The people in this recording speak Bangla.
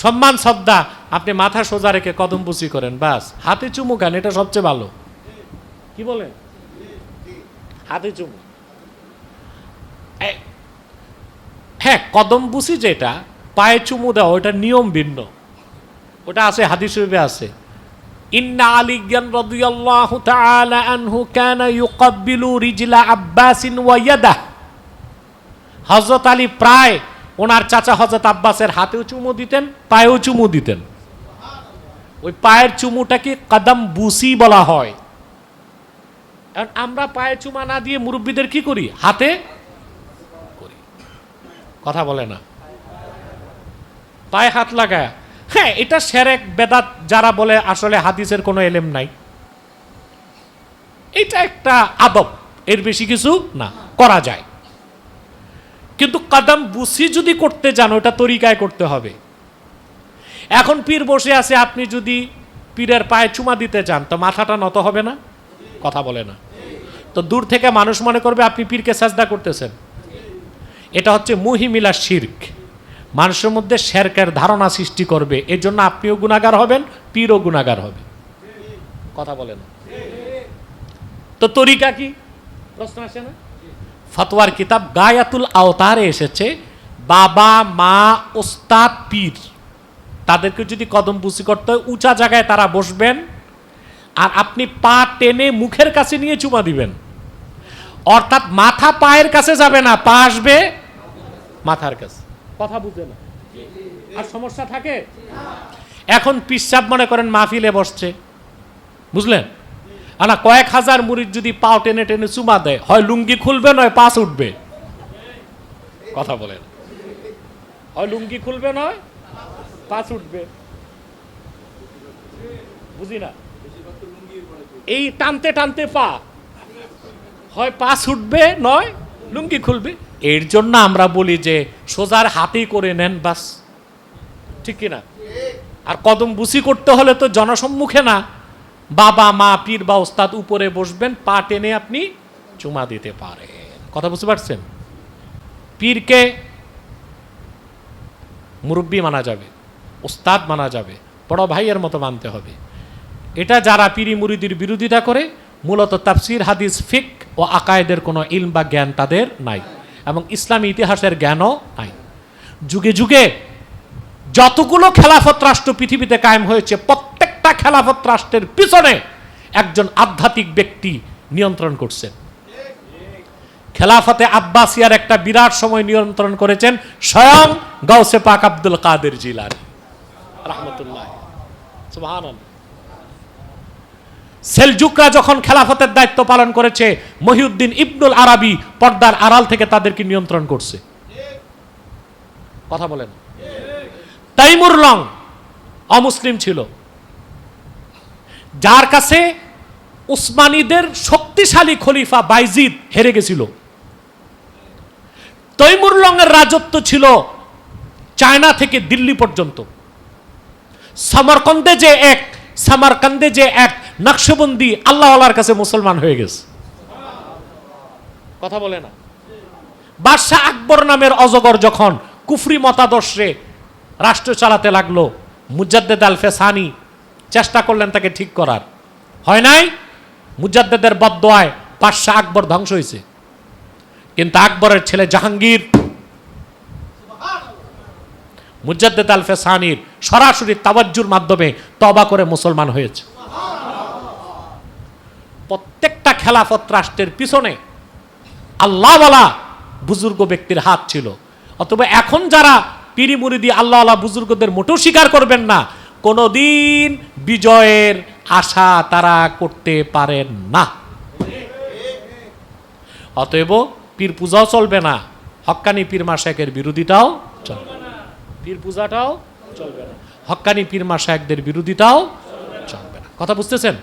সম্মান শ্রদ্ধা আপনি মাথা সোজা রেখে কদম বুসি করেন, বাস। হাতে চুমু খান, এটা সবচেয়ে ভালো। কি বলেন? হাতে চুমু। হ্যাঁ কদম বুসি যেটা, পায়ে চুমু দেওয়া, ওটা নিয়ম ভিন্ন। ওটা আছে, হাদিস আছে। ইন্না আলিয়ান রাদিয়াল্লাহু তাআলা আনহু কানা ইউকাব্বিলু রিজলা আব্বাসিন ওয়া ইয়াদাহ। হযরত আলী প্রায় ওনার চাচা হযরত আব্বাসের হাতেও চুমু দিতেন, পায়েও চুমু দিতেন। ওই পায়ের চুমুটাকে কদম বুসি বলা হয়। কারণ আমরা পায়ে চুমা না দিয়ে মুরব্বীদের কি করি? হাতে করি। কথা বলে না। পায়ে হাত লাগায়। হ্যাঁ এটা সেরেক, বেদাত যারা বলে, আসলে হাদিসের কোনো এলেম নাই। এটা একটা আদব। এর বেশি কিছু না। করা যায়। কিন্তু কাদাম বুসি যদি করতে যান ওটা তরিকায় করতে হবে। এখন পীর বসে আছে, আপনি যদি পীরের পায়ে চুমা দিতে চান তো মাথাটা নত হবে না? কথা বলে না। তো দূর থেকে মানুষ মনে করবে আপনি পীরকে সাজদা করতেছেন। এটা হচ্ছে মুহিমিলা শির্ক। মানুষের মধ্যে শেরকের ধারণা সৃষ্টি করবে এর জন্য আপনিও গুণাগার হবেন, পীরও গুণাগার হবে। কথা বলেন তো তরিকা কি? প্রশ্ন আসে না? ফতোয়ার কিতাব গায়াতুল আওতারে এসেছে, বাবা, মা ওস্তাদ পীর। তাদেরকে যদি কদম বুসি করতে হয়, উঁচা জায়গায় তারা বসবেন, আর আপনি পা টেনে মুখের কাছে নিয়ে চুমা দিবেন। অর্থাৎ মাথা পায়ের কাছে যাবে না, পা আসবে মাথার কাছে। কথা বুঝে না। আর সমস্যা থাকে? এখন পিসাব মনে করেন মাহফিলে বসছে। বুঝলেন? আনা কয়েক হাজার মুড়ির যদি পাও টেনে টেনে চুমা দেয়, হয় লুঙ্গি খুলবে নয় পাস উঠবে? কথা বলেন। হয় লুঙ্গি খুলবে নয় পাস উঠবে। বুঝি না? এই টানতে টানতে পা। হয় পাস উঠবে নয়, লুঙ্গি খুলবে। এর জন্য আমরা বলি যে, সোজার হাতেই করে নেন বাস। ঠিক কিনা? আর কদম বুসি করতে হলে তো জনসম্মুখে না। বাবা, মা, পীর বা ওস্তাদ উপরে বসবেন, পা টেনে আপনি চুমা দিতে পারেন। কথা বুঝতে পারছেন? পীরকে মুরব্বী মানা যাবে, ওস্তাদ মানা যাবে, বড় ভাইয়ের মতো মানতে হবে। এটা যারা পীরি মুরিদির বিরোধিতা করে, মূলত তাফসির, হাদিস, ফিক ও আকায়েদের কোনো ইলম বা জ্ঞান তাদের নাই এবং ইসলামী ইতিহাসের জ্ঞানও নাই। যুগে যুগে যতগুলো খেলাফত রাষ্ট্র পৃথিবীতে কায়েম হয়েছে প্রত্যেকটা খেলাফত রাষ্ট্রের পিছনে একজন আধ্যাত্মিক ব্যক্তি নিয়ন্ত্রণ করছেন। খেলাফতে আব্বাসিয়ার একটা বিরাট সময় নিয়ন্ত্রণ করেছেন স্বয়ং গাউসে পাক আব্দুল কাদের জিলানি। রহমতুল্লাহ। সেলজুকরা যখন খেলাফতের দায়িত্ব পালন করেছে, মহিউদ্দিন ইবনুল আরাবি পর্দার আড়াল থেকে তাদেরকে নিয়ন্ত্রণ করছে। কথা বলেন। তাইমুর লং অমুসলিম ছিল। যার কাছে উসমানীদের শক্তিশালী খলিফা বাইজিদ হেরে গেছিল। তৈমুর লংয়ের রাজত্ব ছিল চায়না থেকে দিল্লি পর্যন্ত। সামারকন্দে যে এক, সামারকান্দে যে এক নকশবন্দি আল্লাহ কাছে মুসলমান হয়ে গেছে। কথা বলে না। বাদশাহ আকবর নামের অজগর যখন কুফরি মতাদর্শে রাষ্ট্র চালাতে লাগল, মুজাদ্দেদ আল ফেসানি চেষ্টা করলেন তাকে ঠিক করার। হয় নাই? মুজাদ্দেদের বদোয়ায় বাদশাহ আকবর ধ্বংস হয়েছে। কিন্তু আকবরের ছেলে জাহাঙ্গীর, মুজাদ্দেদ আল ফেসানির সরাসরি তাওয়াজ্জুর মাধ্যমে তবা করে মুসলমান হয়েছে। প্রত্যেকটা খেলাফত রাষ্ট্রের পিছনে আল্লাহওয়ালা বুজুর্গ ব্যক্তির হাত ছিল। অথবা এখন যারা পিরি মুরিদি আল্লাহওয়ালা বুজুর্গদের মোটেও স্বীকার করবেন না কোনোদিন বিজয়ের আশা তারা করতে পারেন না। অতএব পীর পূজাও চলবে না। হক্কানি পীর মাসাকের বিরোধিতাও চলবে পীর পূজাটাও চলবে না। হক্কানি পীর মাসাকদের বিরোধিতাও চলবে না। কথা বুঝতেছেন?